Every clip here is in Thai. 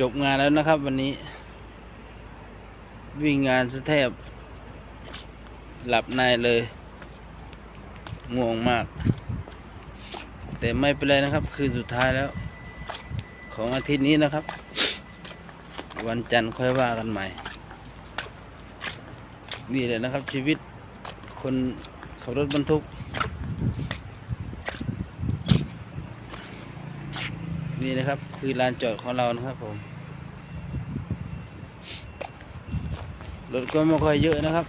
จบงานแล้วนะครับวันนี้ วิ่งงานซะแทบ หลับในเลย ง่วงมาก แต่ไม่เป็นไรนะครับ คืนสุดท้ายแล้ว ของอาทิตย์นี้นะครับ วันจันทร์ค่อยว่ากันใหม่ นี่แหละนะครับ ชีวิตคนขับรถบรรทุก นี่นะครับ คือลานจอดของเรานะครับผม รถก็ไม่ค่อยเยอะนะครับ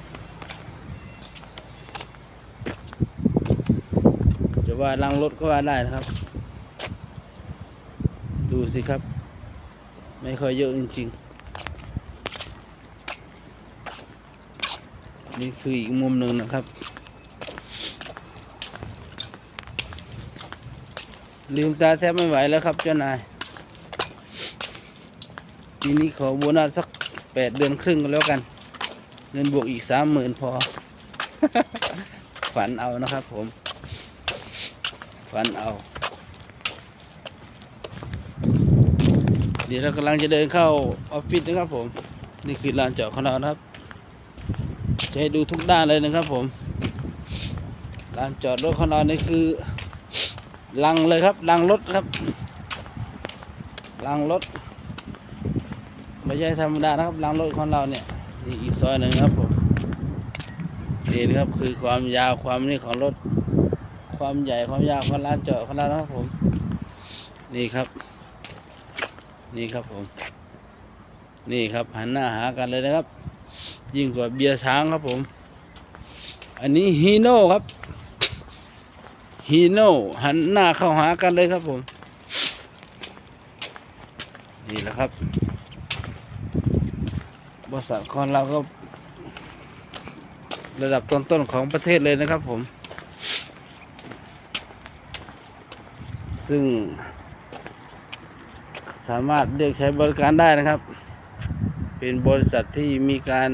จะว่าลังรถก็ว่าได้นะครับ ดูสิครับ ไม่ค่อยเยอะจริงๆ นี่คืออีกมุมหนึ่งนะครับลืมตาแทบไม่ไหวแล้วครับเจ้านาย ทีนี้ขอโบนัสสักแปดเดือนครึ่งก็แล้วกัน เงินบวกอีกสามหมื่นพอ ฝันเอานะครับผม ฝันเอา เดี๋ยวเรากำลังจะเดินเข้าออฟฟิศนะครับผม นี่คือลานจอดของเรานะครับ จะให้ดูทุกด้านเลยนะครับผมลานจอดรถของเรานี่คือลังเลยครับลังรถครับลังรถไม่ใช่ธรรมดานะครับลังรถของเราเนี่ย นี่อีกซอยหนึ่งครับผมนี่นะครับคือความยาวความนี่ของรถ ความใหญ่ความยาวของลานจอดของเรานะครับผม นี่ครับ นี่ครับผม นี่ครับหันหน้าหากันเลยนะครับ ยิ่งกว่าเบียร์ช้างครับผม อันนี้ฮีโน่ครับฮีโน่หันหน้าเข้าหากันเลยครับผม นี่แหละครับ บริษัทของเราก็ระดับต้นๆของประเทศเลยนะครับผม ซึ่ง สามารถเรียกใช้บริการได้นะครับ เป็นบริษัทที่มีการ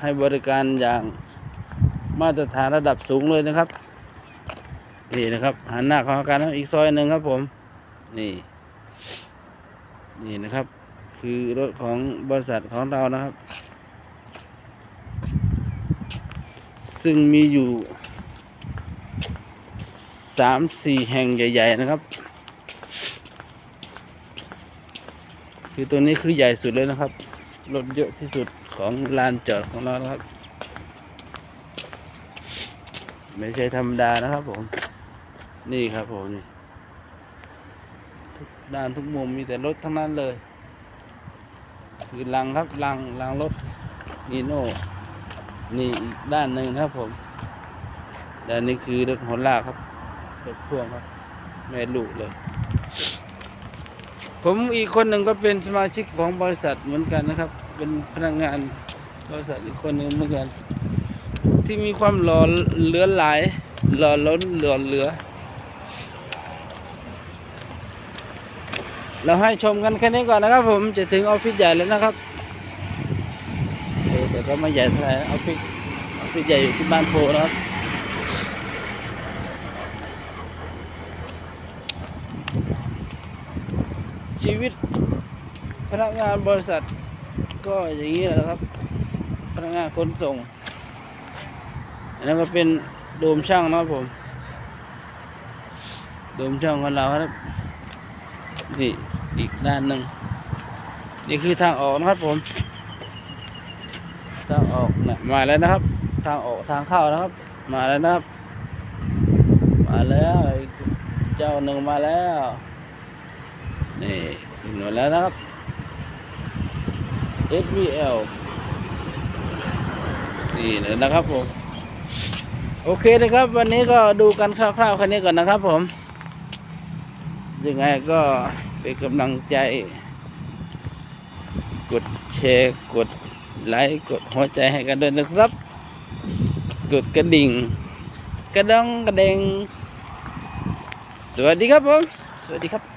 ให้บริการอย่างมาตรฐานระดับสูงเลยนะครับ นี่นะครับหันหน้าเข้าหากันนะครับอีกซอยหนึ่งครับผม นี่ นี่นะครับ คือรถของบริษัทของเรานะครับ ซึ่งมีอยู่สามสี่แห่งใหญ่ ๆ นะครับ คือตัวนี้คือใหญ่สุดเลยนะครับ รถเยอะที่สุดของลานจอดของเรานะครับ ไม่ใช่ธรรมดานะครับผม นี่ครับผมนี่ทุกด้านทุกมุมมีแต่รถทั้งนั้นเลย คือลังครับลังลังรถนีโน่นี่อีกด้านหนึ่งครับผมด้านนี้คือรถฮอนด้าครับรถพ่วงครับแม่ลูกเลย ผมอีกคนหนึ่งก็เป็นสมาชิกของบริษัทเหมือนกันนะครับ เป็นพนักงานบริษัทอีกคนหนึ่งเหมือนกัน ที่มีความหล่อเหลือหลายหล่อล้นหล่อเหลือ เราให้ชมกันแค่นี้ก่อนนะครับ ผมจะถึงออฟฟิศใหญ่แล้วนะครับเออแต่ก็ไม่ใหญ่เท่าไหร่ออฟฟิศออฟฟิศใหญ่อยู่ที่บ้านโพนะครับชีวิตพนักงานบริษัทก็อย่างนี้แหละครับ พนักงานขนส่งอันนั้นก็เป็นโดมช่างนะครับผม โดมช่างของเราครับนี่ อีกด้านหนึ่งนี่คือทางออกนะครับผม ทางออกนะมาแล้วนะครับ ทางออกทางเข้านะครับ มาแล้วนะครับ มาแล้วเจ้าหนึ่งมาแล้วนี่ถึงหน่วยแล้วนะครับ SVL นี่เลยนะครับผม โอเคนะครับ วันนี้ก็ดูกันคร่าวๆแค่นี้ก่อนนะครับผม ยังไงก็เป็นกำลังใจ กดแชร์กดไลค์กดหัวใจให้กันด้วยนะครับ กดกระดิ่ง กระดองกระเดงสวัสดีครับผม สวัสดีครับ